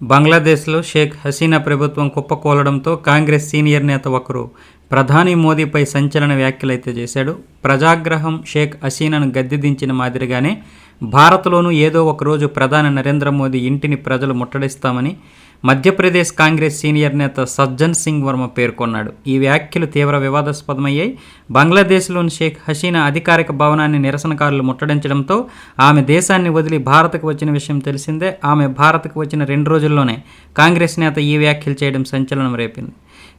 బంగ్లాదేశ్లో షేక్ హసీనా ప్రభుత్వం కుప్పకూలడంతో కాంగ్రెస్ సీనియర్ నేత ఒకరు ప్రధాని మోదీపై సంచలన వ్యాఖ్యలైతే చేశాడు. ప్రజాగ్రహం షేక్ హసీనాను గద్దెదించిన మాదిరిగానే భారత్లోనూ ఏదో ఒకరోజు ప్రధాని నరేంద్ర మోదీ ఇంటిని ప్రజలు ముట్టడిస్తామని మధ్యప్రదేశ్ కాంగ్రెస్ సీనియర్ నేత సజ్జన్ సింగ్ వర్మ పేర్కొన్నాడు. ఈ వ్యాఖ్యలు తీవ్ర వివాదాస్పదమయ్యాయి. బంగ్లాదేశ్లోని షేక్ హసీనా అధికారిక భవనాన్ని నిరసనకారులు ముట్టడించడంతో ఆమె దేశాన్ని వదిలి భారత్కు వచ్చిన విషయం తెలిసిందే. ఆమె భారత్కు వచ్చిన రెండు రోజుల్లోనే కాంగ్రెస్ నేత ఈ వ్యాఖ్యలు చేయడం సంచలనం రేపింది.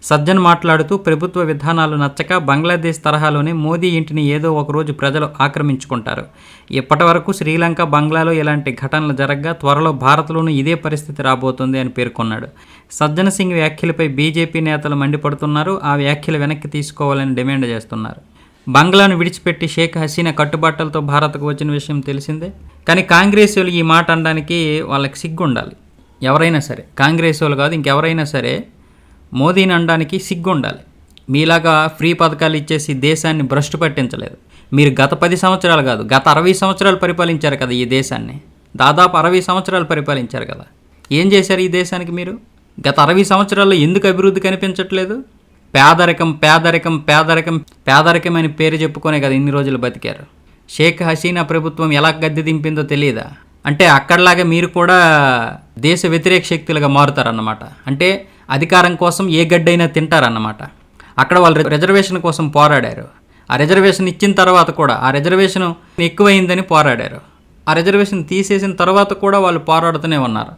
సజ్జన్ మాట్లాడుతూ ప్రభుత్వ విధానాలు నచ్చక బంగ్లాదేశ్ తరహాలోనే మోదీ ఇంటిని ఏదో ఒకరోజు ప్రజలు ఆక్రమించుకుంటారు. ఇప్పటి వరకు శ్రీలంక బంగ్లాలో ఇలాంటి ఘటనలు జరగగా త్వరలో భారత్లోనూ ఇదే పరిస్థితి రాబోతోంది అని పేర్కొన్నాడు. సజ్జన సింగ్ వ్యాఖ్యలపై బీజేపీ నేతలు మండిపడుతున్నారు. ఆ వ్యాఖ్యలు వెనక్కి తీసుకోవాలని డిమాండ్ చేస్తున్నారు. బంగ్లాను విడిచిపెట్టి షేక్ హసీనా కట్టుబాట్లతో భారత్కు వచ్చిన విషయం తెలిసిందే. కానీ కాంగ్రెస్ వాళ్ళు ఈ మాట అనడానికి వాళ్ళకి సిగ్గుండాలి. ఎవరైనా సరే కాంగ్రెస్ వాళ్ళు కాదు ఇంకెవరైనా సరే మోదీని అనడానికి సిగ్గు ఉండాలి మీలాగా ఫ్రీ పథకాలు ఇచ్చేసి దేశాన్ని భ్రష్టు పట్టించలేదు. మీరు గత పది సంవత్సరాలు కాదు గత అరవై సంవత్సరాలు పరిపాలించారు కదా ఈ దేశాన్ని. దాదాపు అరవై సంవత్సరాలు పరిపాలించారు కదా. ఏం చేశారు ఈ దేశానికి మీరు? గత అరవై సంవత్సరాల్లో ఎందుకు అభివృద్ధి కనిపించట్లేదు? పేదరికం పేదరికం పేదరికం పేదరికం అని పేరు చెప్పుకునే కదా ఇన్ని రోజులు బతికారు. షేక్ హసీనా ప్రభుత్వం ఎలా గద్దె దింపిందో తెలియదా అంటే అక్కడలాగా మీరు కూడా దేశ వ్యతిరేక శక్తులుగా మారుతారన్నమాట. అంటే అధికారం కోసం ఏ గడ్డైనా తింటారన్నమాట. అక్కడ వాళ్ళు రిజర్వేషన్ కోసం పోరాడారు. ఆ రిజర్వేషన్ ఇచ్చిన తర్వాత కూడా ఆ రిజర్వేషన్ ఎక్కువైందని పోరాడారు. ఆ రిజర్వేషన్ తీసేసిన తర్వాత కూడా వాళ్ళు పోరాడుతూనే ఉన్నారు.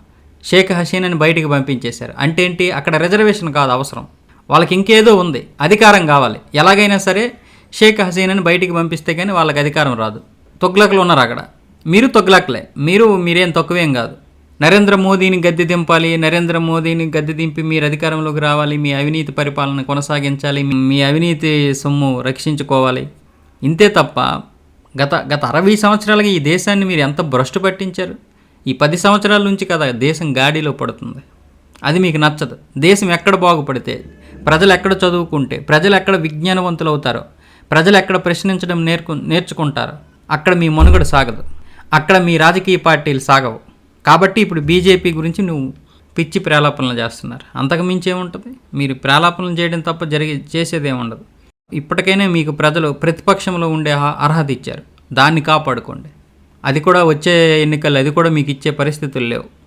షేక్ హసీనాని బయటికి పంపించేశారు. అంటే ఏంటి? అక్కడ రిజర్వేషన్ కాదు అవసరం. వాళ్ళకి ఇంకేదో ఉంది. అధికారం కావాలి. ఎలాగైనా సరే షేక్ హసీనాని బయటికి పంపిస్తే కానీ వాళ్ళకి అధికారం రాదు. తొగ్లకులు ఉన్నారు అక్కడ. మీరు తొగ్లకులే. మీరు మీరేం తక్కువేం కాదు. నరేంద్ర మోదీని గద్దె దింపాలి నరేంద్ర మోదీని గద్దె దింపి మీరు అధికారంలోకి రావాలి మీ అవినీతి పరిపాలన కొనసాగించాలి మీ అవినీతి సొమ్ము రక్షించుకోవాలి. ఇంతే తప్ప గత గత అరవై సంవత్సరాలుగా ఈ దేశాన్ని మీరు ఎంత భ్రష్టు పట్టించారు? ఈ పది సంవత్సరాల నుంచి కదా దేశం గాడిలో పడుతుంది. అది మీకు నచ్చదు. దేశం ఎక్కడ బాగుపడితే ప్రజలు ఎక్కడ చదువుకుంటే ప్రజలు ఎక్కడ విజ్ఞానవంతులు అవుతారో ప్రజలు ఎక్కడ ప్రశ్నించడం నేర్కు నేర్చుకుంటారో అక్కడ మీ మనుగడ సాగదు. అక్కడ మీ రాజకీయ పార్టీలు సాగవు. కాబట్టి ఇప్పుడు బీజేపీ గురించి నువ్వు పిచ్చి ప్రేలాపనలు చేస్తున్నారు. అంతకు మించి ఏముంటుంది? మీరు ప్రేలాపనలు చేయడం తప్ప జరిగి చేసేది ఏముండదు. ఇప్పటికైనా మీకు ప్రజలు ప్రతిపక్షంలో ఉండే అర్హత ఇచ్చారు. దాన్ని కాపాడుకోండి. అది కూడా వచ్చే ఎన్నికల్లో అది కూడా మీకు ఇచ్చే పరిస్థితులు లేవు.